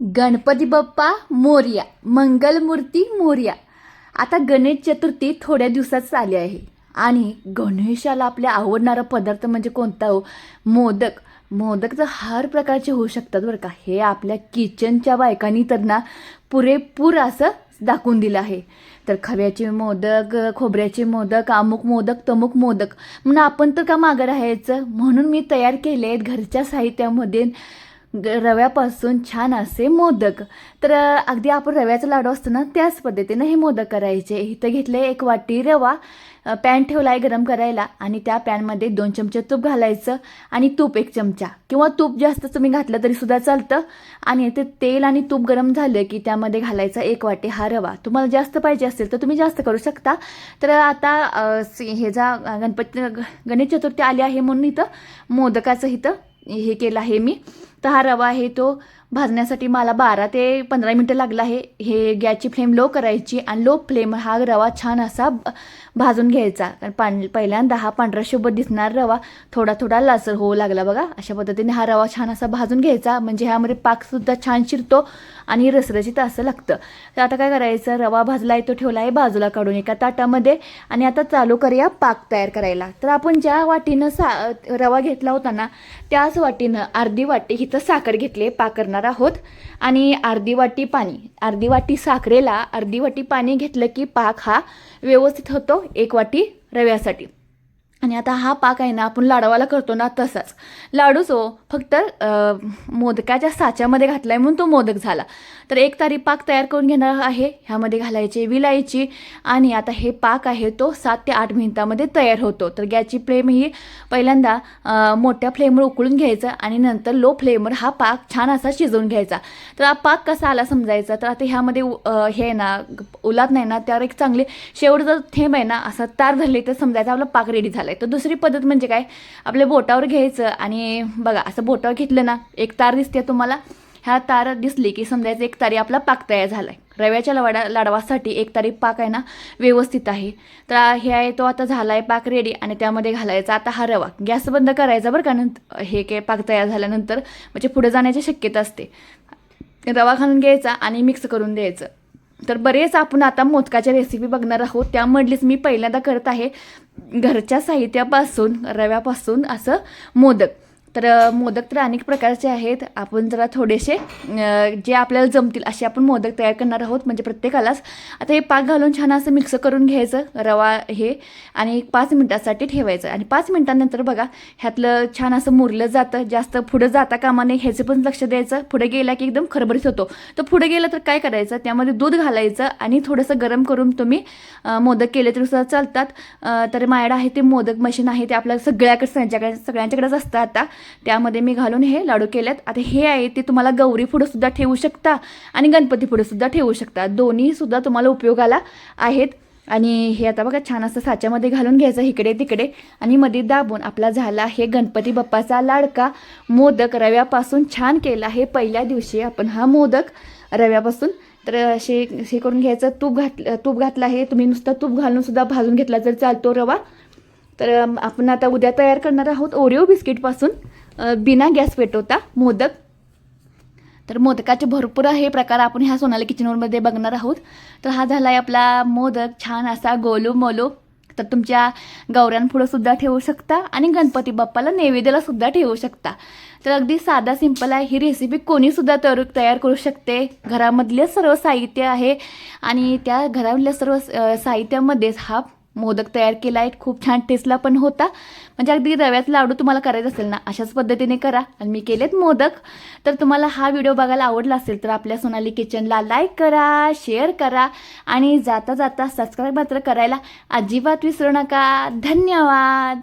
गणपती बाप्पा मोर्या. मंगलमूर्ती मोर्या. आता गणेश चतुर्थी थोड्या दिवसात आली आहे. आणि गणेशाला आपल्या आवडणारा पदार्थ म्हणजे कोणता हो? मोदक. मोदक तर हर प्रकारचे होऊ शकतात बरं का. हे आपल्या किचनच्या बायकांनी तर ना पुरेपूर असं दाखवून दिलं आहे. तर खव्याचे मोदक खोबऱ्याचे मोदक अमुक मोदक तमुक मोदक. म्हणून आपण तर का मागं राहायचं? म्हणून मी तयार केले आहेत घरच्या साहित्यामध्ये. रव्यापासून छान असे मोदक. तर अगदी आपण रव्याचा लाडू असतो ना त्याच पद्धतीनं हे मोदक करायचे. इथं घेतले एक वाटी रवा पॅन ठेवला आहे गरम करायला आणि त्या पॅनमध्ये दोन चमचे तूप घालायचं आणि तूप एक चमचा. किंवा तूप जास्त तुम्ही घातलं तरी सुद्धा चालतं. आणि ते तेल आणि तूप गरम झालं की त्यामध्ये घालायचा एक वाटी हा रवा. तुम्हाला जास्त पाहिजे असेल तर तुम्ही जास्त करू शकता. तर आता हे जा गणपती ग- गणेश चतुर्थी आली आहे म्हणून इथं मोदकाचं इथं हे केलं आहे मी. तर हा रवा आहे तो भाजण्यासाठी मला बारा ते पंधरा मिनटं लागलं आहे. हे गॅसची फ्लेम लो करायची आणि लो फ्लेम हा रवा छान असा भाजून घ्यायचा. कारण पान पहिल्यांदा हा पांढरा शुभ दिसणार रवा थोडा थोडा लासर होऊ लागला बघा. अशा पद्धतीने हा रवा छान असा भाजून घ्यायचा. म्हणजे ह्यामध्ये पाकसुद्धा छान शिरतो आणि रसरशीत असं लागतं. तर आता काय करायचं? रवा भाजला आहे तो ठेवला आहे बाजूला काढून एका ताटामध्ये आणि आता चालू करूया पाक तयार करायला. तर आपण ज्या वाटीनं सा रवा घेतला होता ना त्याच वाटीनं अर्धी वाटी हिथं साखर घेतली पाक करणार आहोत आणि अर्धी वाटी पाणी अर्धी वाटी साखरेला अर्धी वाटी पाणी घेतलं की पाक हा व्यवस्थित होतो एक वाटी रव्यासाठी. आणि आता हा पाक आहे ना आपण लाडवाला करतो ना तसाच. लाडूच हो फक्त मोदकाच्या साच्यामध्ये घातलाय म्हणून तो मोदक झाला. तर एक तारी पाक तयार करून घेणार आहे ह्यामध्ये घालायचे विलायची आणि आता हे पाक आहे तो सात ते आठ मिनिटामध्ये तयार होतो. तर गॅसची फ्लेम ही पहिल्यांदा मोठ्या फ्लेमवर उकळून घ्यायचं आणि नंतर लो फ्लेमवर हा पाक छान असा शिजवून घ्यायचा. तर हा पाक कसा आला समजायचा? तर आता ह्यामध्ये हे आहे ना उलात नाही ना त्यावर एक चांगली शेवट जर थेंब आहे ना असा तार धरले तर समजायचं आपला पाक रेडी झाला आहे. तर दुसरी पद्धत म्हणजे काय? आपल्या बोटावर घ्यायचं आणि बघा असं बोटावर घेतलं ना एक तार दिसते तुम्हाला. ह्या तार दिसली की समजायचं एक तारी आपला पाक तयार झाला आहे रव्याच्या लवाडा लाडवासाठी एक तारी पाक आहे ना व्यवस्थित आहे. तर हे आहे तो आता झाला आहे पाक रेडी आणि त्यामध्ये घालायचा आता हा रवा. गॅस बंद करायचा बरं का नंतर हे काय पाक तयार झाल्यानंतर. म्हणजे पुढे जाण्याची शक्यता असते. रवा घालून घ्यायचा आणि मिक्स करून द्यायचं. तर बरेच आपण आता मोदकाच्या रेसिपी बघणार आहोत. त्यामधलीच मी पहिल्यांदा करत आहे घरच्या साहित्यापासून रव्यापासून असं मोदक. तर मोदक तर अनेक प्रकारचे आहेत. आपण जरा थोडेसे जे आपल्याला जमतील असे आपण मोदक तयार करणार आहोत म्हणजे प्रत्येकालाच. आता हे पाक घालून छान असं मिक्स करून घ्यायचं रवा हे आणि एक पाच मिनटासाठी ठेवायचं. आणि पाच मिनटानंतर बघा ह्यातलं छान असं मुरलं जातं जास्त पुढं जाता कामा नये ह्याचं पण लक्ष द्यायचं. पुढे गेला की एकदम खरबरीत होतो. तर पुढे गेलं तर काय करायचं? त्यामध्ये दूध घालायचं आणि थोडंसं गरम करून तुम्ही मोदक केले तरीसुद्धा चालतात. तर माझ्याकडे आहे ते मोदक मशीन आहे ते आपल्या सगळ्याकडे सगळ्यांच्याकडे सगळ्यांच्याकडेच असतं आता. त्यामध्ये मी घालून हे लाडू केलेत. आता हे आहे ते तुम्हाला गौरी पुढं सुद्धा ठेवू शकता आणि गणपती पुढे सुद्धा ठेवू शकता. दोन्ही सुद्धा तुम्हाला उपयोगाला आहेत. आणि हे आता बघा छान असं साच्यामध्ये घालून घ्यायचं इकडे तिकडे. आणि मध्ये दाबून आपला झाला हे गणपती बाप्पाचा लाडका. मोदक रव्यापासून छान केला आहे पहिल्या दिवशी आपण हा मोदक रव्यापासून. तर असे हे करून घ्यायचं. तूप घातलं तूप घातलं आहे तुम्ही नुसतं तूप घालून सुद्धा भाजून घेतला जर चालतो रवा. तर आपण आता उद्या तयार करणार आहोत ओरिओ बिस्किटपासून. बिना गॅस पेटवता मोदक. तर मोदकाचे भरपूर हे प्रकार आपण ह्या सोनाली किचनवरमध्ये बघणार आहोत. तर हा झाला आहे आपला मोदक छान असा गोलू मोलू. तर तुमच्या गौऱ्यांपुढं सुद्धा ठेवू शकता आणि गणपती बाप्पाला नैवेद्याला सुद्धा ठेवू शकता. तर अगदी साधा सिंपल आहे. ही रेसिपी कोणीसुद्धा तर तयार करू शकते. घरामधले सर्व साहित्य आहे आणि त्या घरामधल्या सर्व साहित्यामध्येच हा मोदक तयार केला आहे. खूप छान टेस्टला पण होता. म्हणजे अगदी रव्याचा लाडू तुम्हाला करायचा असेल ना अशाच पद्धतीने करा. आणि मी केलेत मोदक. तर तुम्हाला हा व्हिडिओ बघायला आवडला असेल तर आपल्या सोनाली किचनला लाईक करा शेअर करा आणि जाता जाता सबस्क्राईब मात्र करायला अजिबात विसरू नका. धन्यवाद!